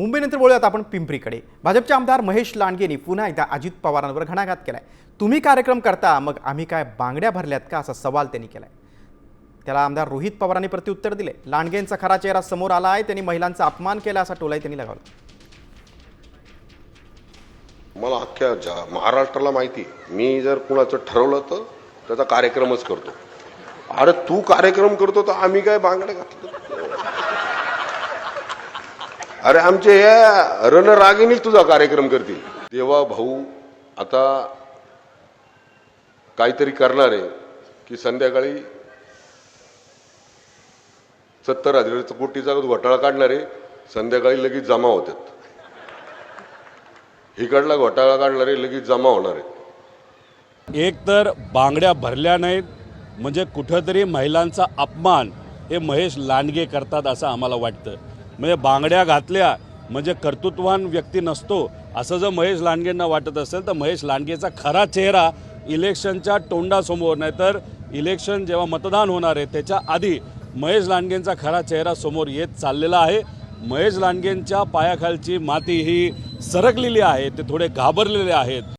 मुंबईनंतर बोलूयात आपण पिंपरीकडे. भाजपचे आमदार महेश लांडगेंनी पुन्हा एकदा अजित पवारांवर घणाघात केलाय. तुम्ही कार्यक्रम करता मग आम्ही काय बांगड्या भरल्यात का असा सवाल त्यांनी केलाय. त्याला आमदार रोहित पवारांनी प्रत्युत्तर दिले. लांडगेंचा खरा चेहरा समोर आला आहे त्यांनी महिलांचा अपमान केला असा टोलाही त्यांनी लगावला. मला अख्ख्या महाराष्ट्राला माहिती मी जर कुणाचं ठरवलं तर त्याचा कार्यक्रमच करतो. अरे तू कार्यक्रम करतो तर आम्ही काय बांगड्या घातलं अरे आमचे या रणरागिणीच तुझा कार्यक्रम करतील. देवा भाऊ आता काहीतरी करणार आहे की संध्याकाळी सत्तर हजार कोटीचा घोटाळा काढणार आहे संध्याकाळी लगेच जमा होतात. इकडला घोटाळा काढणारे लगेच जमा होणार आहे. एक तर बांगड्या भरल्या नाहीत म्हणजे कुठंतरी महिलांचा अपमान हे महेश लांडगे करतात असं आम्हाला वाटतं. म्हणजे बांगड्या घातल्या म्हणजे कर्तृत्वान व्यक्ती नसतो. असं जर महेश लांडगेंना वाटत असेल तर महेश लांडगेचा खरा चेहरा इलेक्शनच्या तोंडासमोर नाहीतर इलेक्शन जेव्हा मतदान होणार आहे त्याच्या आधी महेश लांडगेंचा खरा चेहरा समोर येत चाललेला आहे. महेश लांडगेंच्या पायाखालची माती ही सरकलेली आहे ते थोडे घाबरलेले आहेत.